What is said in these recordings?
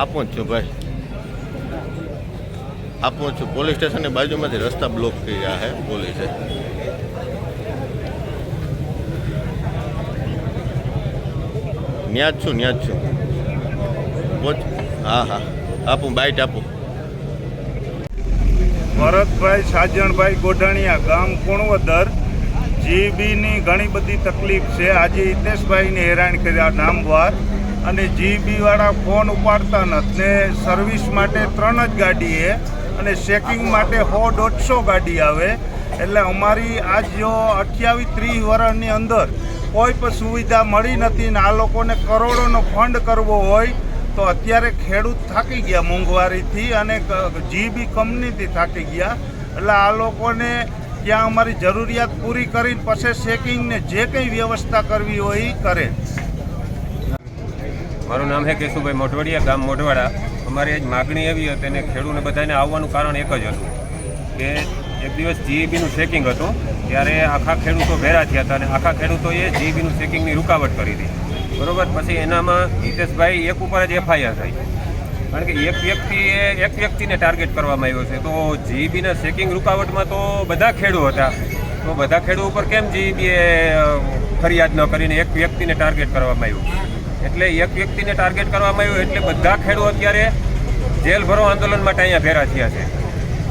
આપું છું ભાઈ. આપું છું. પોલીસ સ્ટેશનની બાજુમાંથી રસ્તા બ્લોક કર્યા છે, પોલીસે. ન્યા જ છું ન્યા જ છું. પહોંચ હા હા. આપું બાઇટ આપું. ભરતભાઈ સાજણભાઈ ગોઢાણીયા, ગામ કુણવદર જીબીની ઘણી બધી તકલીફ છે. આજે હિતેશભાઈને હેરાન કર્યા, નામવાર. અને જીબીવાળા ફોન ઉપાડતા નથી ને સર્વિસ માટે ત્રણ જ ગાડી છે અને ચેકિંગ માટે સો દોઢસો ગાડી આવે. એટલે અમારી આજ જો અઠ્યાવીસ ત્રીસ વર્ષની અંદર કોઈ પણ સુવિધા મળી નથી ને આ લોકોને કરોડોનો ફંડ કરવો હોય, તો અત્યારે ખેડૂત થાકી ગયા મોંઘવારીથી અને જીબી કંપનીથી થાકી ગયા. એટલે આ લોકોને ત્યાં અમારી જરૂરિયાત પૂરી કરીને પછી ચેકિંગને જે કંઈ વ્યવસ્થા કરવી હોય એ કરે. મારું નામ છે કેશુભાઈ મોઢવાડિયા, ગામ મોઢવાડા. અમારી જ માગણી એવી હતી અને ખેડૂતને બધાને આવવાનું કારણ એક જ હતું કે એક દિવસ જીઈબીનું ચેકિંગ હતું, ત્યારે આખા ખેડૂતો ભેરા થયા હતા અને આખા ખેડૂતોએ જીઈબીનું ચેકિંગની રૂકાવટ કરી હતી. બરોબર? પછી એનામાં હિતેશભાઈ એક ઉપર જ એફઆઈઆર થઈ. કારણ કે એક વ્યક્તિએ, એક વ્યક્તિને ટાર્ગેટ કરવામાં આવ્યો છે. તો જીઈબીના ચેકિંગ રૂકાવટમાં તો બધા ખેડૂત હતા. તો બધા ખેડૂત ઉપર કેમ જીઈબીએ ફરિયાદ ન કરીને એક વ્યક્તિને ટાર્ગેટ કરવામાં આવ્યું? એટલે એક વ્યક્તિને ટાર્ગેટ કરવામાં આવ્યું એટલે બધા ખેડૂત અત્યારે જેલ ભરો આંદોલન માટે અહીંયા ભેરા થયા છે.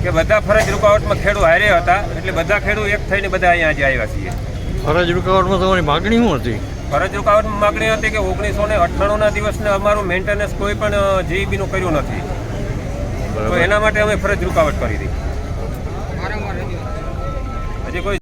કે બધા ફરજ રૂકાવટમાં ખેડૂ હારે હતા એટલે બધા ખેડૂ એક થઈને બધા અહીંયા આજે આવ્યા છીએ. ફરજ રૂકાવટમાં તમારી માગણી શું હતી? ફરજ રૂકાવટમાં માગણી હતી કે ઓગણીસો ને અઠ્ઠાણુંના દિવસને અમારું મેન્ટેનન્સ કોઈ પણ જીઈબીનું કર્યું નથી. તો એના માટે અમે ફરજ રૂકાવટ કરી હતી. હજી કોઈ